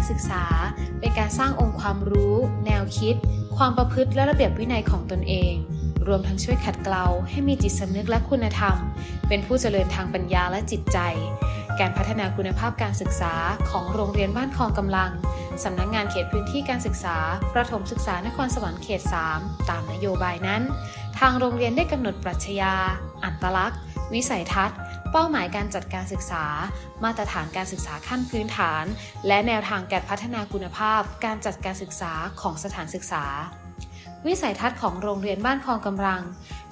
การศึกษา เป็นการสร้างองค์ความรู้ แนวคิด ความประพฤติและระเบียบวินัยของตนเอง รวมทั้งช่วยขัดเกลาให้มีจิตสำนึกและคุณธรรม เป็นผู้เจริญทางปัญญาและจิตใจ การพัฒนาคุณภาพการศึกษาของโรงเรียนบ้านคลองกำลังสำนักงงานเขตพื้นที่การศึกษา ประถมศึกษานครสวรรค์เขต 3 ตามนโยบายนั้น ทางโรงเรียนได้กำหนดปรัชญา อัตลักษณ์ วิสัยทัศน์ เป้าหมายการจัดการศึกษา มาตรฐานการศึกษาขั้นพื้นฐาน และแนวทางการพัฒนาคุณภาพ การจัดการศึกษาของสถานศึกษา วิสัยทัศน์ของโรงเรียนบ้านคลองกำลัง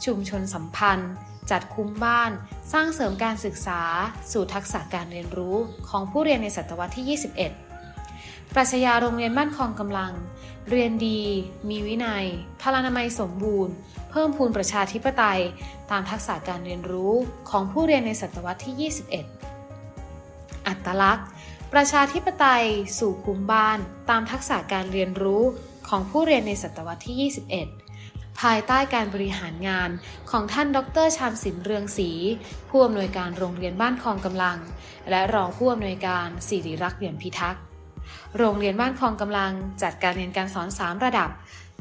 ชุมชนสัมพันธ์ จัดคุ้มบ้าน สร้างเสริมการศึกษา สู่ทักษะการเรียนรู้ของผู้เรียนในศตวรรษที่ 21 ปรัชญาโรงเรียนบ้านคลองกำลัง เรียนดี มีวินัย พลานามัยสมบูรณ์ เพิ่มพูนประชาธิปไตย ตามทักษะการเรียนรู้ของผู้เรียนในศตวรรษที่ 21 อัตลักษณ์ ประชาธิปไตย สู่คุ้มบ้าน ตามทักษะการเรียนรู้ของผู้เรียนในศตวรรษที่ 21ภายใต้การบริหารงานของท่านดรชานสินเรืองศรีผู้อำนวยการโรงเรียนบ้านคลองกำลัง และรองผู้อำนวยการสิริรักษ์เหลี่ยมพิทักษ์ โรงเรียนบ้านคลองกำลังจัดการเรียนการสอน 3 ระดับ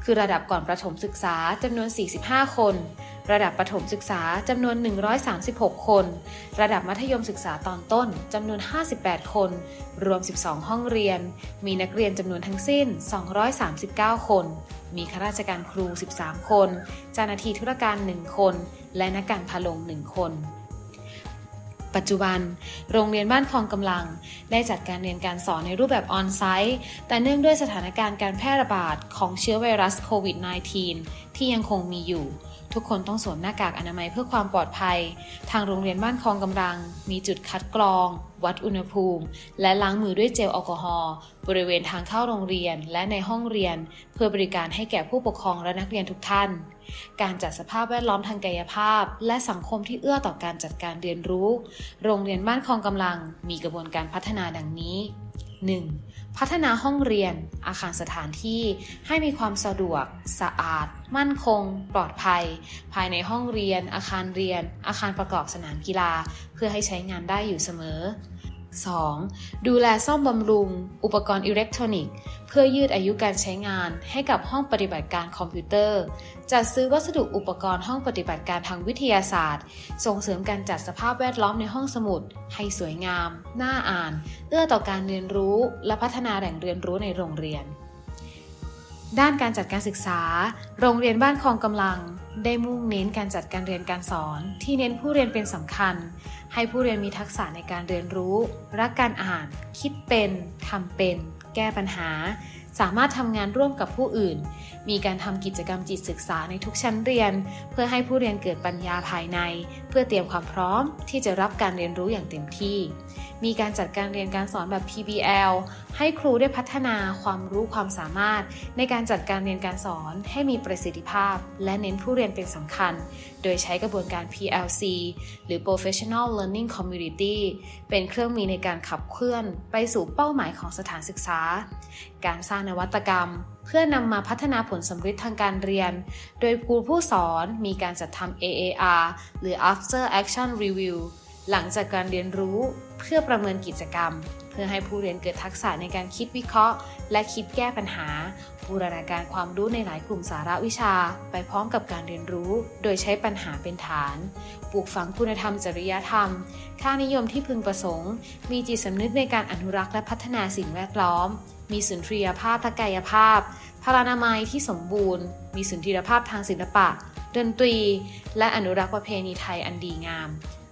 คือระดับก่อนประถมศึกษาจำนวน 45 คน ระดับประถมศึกษาจำนวน 136 คน ระดับมัธยมศึกษาตอนต้นจำนวน 58 คน รวม 12 ห้องเรียน มีนักเรียนจำนวนทั้งสิ้น 239 คน มีข้าราชการครู 13 คน เจ้าหน้าที่ธุรการ 1 คน และนักการพาลง 1 คน ปัจจุบัน โรงเรียนบ้านคลองกำลัง ได้จัดการเรียนการสอนในรูปแบบออนไซต์ แต่เนื่องด้วยสถานการณ์การแพร่ระบาดของเชื้อไวรัสโควิด -19 ที่ยังคงมีอยู่ ทุกคนต้องสวมหน้ากากอนามัยเพื่อความปลอดภัย ทางโรงเรียนบ้านคลองกำลัง มีจุดคัดกรอง วัดอุณหภูมิ และล้างมือด้วยเจลแอลกอฮอล์บริเวณทางเข้าโรงเรียนและในห้องเรียน เพื่อบริการให้แก่ผู้ปกครองและนักเรียนทุกท่าน การจัดสภาพแวดล้อมทางกายภาพ และสังคมที่เอื้อต่อการจัดการเรียนรู้ โรงเรียนบ้านคลองกำลัง มีกระบวนการพัฒนาดังนี้ 1. พัฒนาห้องเรียน อาคารสถานที่ให้มีความสะดวก สะอาด มั่นคง ปลอดภัย ภายในห้องเรียน อาคารเรียน อาคารประกอบสนามกีฬา เพื่อให้ใช้งานได้อยู่เสมอ 2. ดูแลซ่อมบำรุง อุปกรณ์อิเล็กทรอนิกส์ เพื่อยืดอายุการใช้งานให้กับห้องปฏิบัติการคอมพิวเตอร์ จัดซื้อวัสดุอุปกรณ์ห้องปฏิบัติการทางวิทยาศาสตร์ ส่งเสริมการจัดสภาพแวดล้อมในห้องสมุด ให้สวยงาม น่าอ่าน เอื้อต่อการเรียนรู้ และพัฒนาแหล่งเรียนรู้ในโรงเรียน ด้านการจัดการศึกษา โรงเรียนบ้านคลองกำลัง ได้มุ่งเน้นการจัดการเรียนการสอน ที่เน้นผู้เรียนเป็นสำคัญ ให้ผู้เรียนมีทักษะในการเรียนรู้ รักการอ่าน คิดเป็นทำเป็น แก้ปัญหา สามารถทำงานร่วมกับผู้อื่น มีการทำกิจกรรมจิตศึกษาในทุกชั้นเรียน เพื่อให้ผู้เรียนเกิดปัญญาภายใน เพื่อเตรียมความพร้อมที่จะรับการเรียนรู้อย่างเต็มที่ มีการจัดการเรียนการสอนแบบ PBL ให้ครูได้พัฒนาความรู้ความสามารถ ในการจัดการเรียนการสอนให้มีประสิทธิภาพ และเน้นผู้เรียนเป็นสำคัญ โดยใช้กระบวนการ PLC หรือ Professional Learning Community เป็นเครื่องมือในการขับเคลื่อนไปสู่เป้าหมายของสถานศึกษา การสร้างนวัตกรรมเพื่อนำมาพัฒนาผลสำเร็จทางการเรียน โดยครูผู้สอนมีการจัดทำ AAR หรือ After Action Review หลังจากการเรียนรู้เพื่อประเมินกิจกรรม เพื่อให้ผู้เรียนเกิดทักษะในการคิดวิเคราะห์ และคิดแก้ปัญหา บูรณาการความรู้ในหลายกลุ่มสาระวิชา ไปพร้อมกับการเรียนรู้ โดยใช้ปัญหาเป็นฐาน ปลูกฝังคุณธรรมจริยธรรม ค่านิยมที่พึงประสงค์ มีจิตสำนึกในการอนุรักษ์และพัฒนาสิ่งแวดล้อม มีสุนทรียภาพทางกายภาพพลานามัยที่สมบูรณ์ มีสุนทรียภาพทางศิลปะ ดนตรี และอนุรักษ์ประเพณีไทยอันดีงาม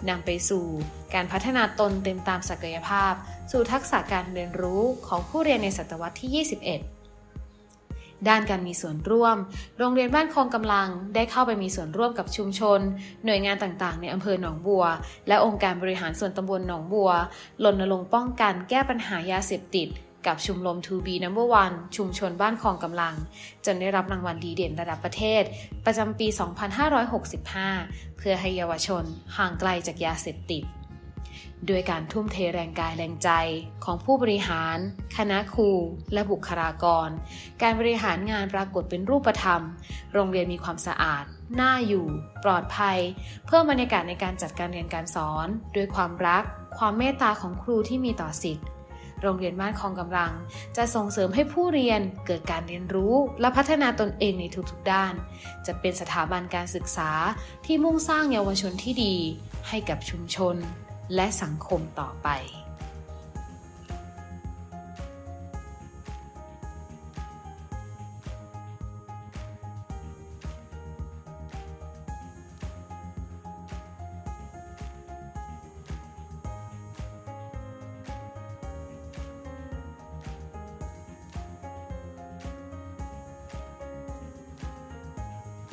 นำไปสู่การพัฒนาตนเต็มตามศักยภาพ สู่ทักษะการเรียนรู้ของผู้เรียนในศตวรรษที่ 21 ด้านการมีส่วนร่วม โรงเรียนบ้านคลองกำลังได้เข้าไปมีส่วนร่วมกับชุมชน หน่วยงานต่างๆ ในอำเภอหนองบัว และองค์การบริหารส่วนตำบลหนองบัวรณรงค์ป้องกันแก้ปัญหายาเสพติด กับชุมรม 2B Number 1ชุมชนบ้านคลองกำลัง จนได้รับรางวัลดีเด่นระดับประเทศ ประจำปี 2565 เพื่อให้เยาวชนห่างไกลจากยาเสพติดด้วยการทุ่มเทแรงกายแรงใจของผู้บริหาร คณะครู และบุคลากร การบริหารงานปรากฏเป็นรูปธรรม โรงเรียนมีความสะอาด น่าอยู่ ปลอดภัย เพิ่มบรรยากาศในการจัดการเรียนการสอน ด้วยความรัก ความเมตตาของครูที่มีต่อสิทธิ์ โรงเรียนบ้านคลองกำลัง จะส่งเสริมให้ผู้เรียนเกิดการเรียนรู้ และพัฒนาตนเองในทุกๆด้าน จะเป็นสถาบันการศึกษาที่มุ่งสร้างเยาวชนที่ดี ให้กับชุมชน และสังคมต่อไป